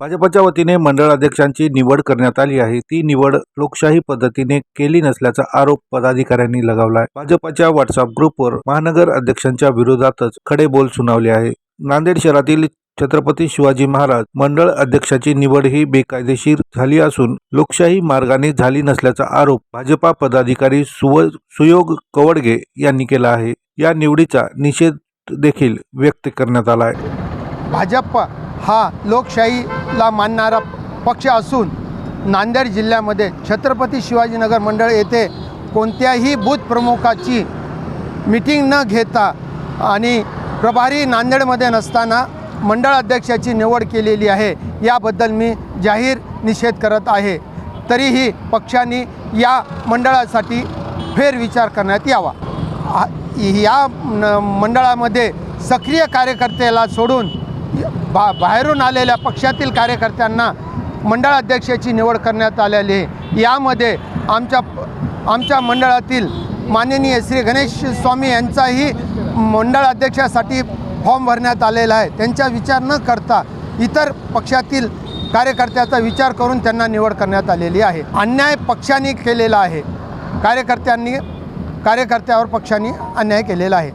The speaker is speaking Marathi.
भाजपच्या वतीने मंडळ अध्यक्षांची निवड करण्यात आली आहे. ती निवड लोकशाही पद्धतीने केली नसल्याचा आरोप पदाधिकाऱ्यांनी लगावला आहे भाजपच्या व्हॉट्सअप ग्रुपवर महानगर अध्यक्षांच्या विरोधातच खडे बोल सुनावले आहे. नांदेड शहरातील छत्रपती शिवाजी महाराज मंडळ अध्यक्षाची निवड ही बेकायदेशीर झाली असून लोकशाही मार्गाने झाली नसल्याचा आरोप भाजपा पदाधिकारी सुव सुयोग कवडगे यांनी केला आहे. या निवडीचा निषेध देखील व्यक्त करण्यात आला आहे भाजप हा लोकशाहीला मानणारा पक्ष असून नांदेड जिल्ह्यामध्ये छत्रपती शिवाजीनगर मंडळ येथे कोणत्याही बूथ प्रमुखाची मीटिंग न घेता आणि प्रभारी नांदेडमध्ये नसताना मंडळ अध्यक्षाची निवड केलेली आहे. याबद्दल मी जाहीर निषेध करत आहे. तरीही पक्षाने या मंडळासाठी फेरविचार करण्यात यावा. या न- मंडळामध्ये सक्रिय कार्यकर्त्याला सोडून बा बाहेरून आलेल्या पक्षातील कार्यकर्त्यांना मंडळ अध्यक्षाची निवड करण्यात आलेली आहे. यामध्ये आमच्या आमच्या मंडळातील माननीय श्री गणेश स्वामी यांचाही मंडळ अध्यक्षासाठी फॉर्म भरण्यात आलेला आहे. त्यांचा विचार न करता इतर पक्षातील कार्यकर्त्याचा विचार करून त्यांना निवड करण्यात आलेली आहे. अन्याय पक्षाने केलेला आहे. कार्यकर्त्यांनी कार्यकर्त्यावर पक्षांनी अन्याय केलेला आहे.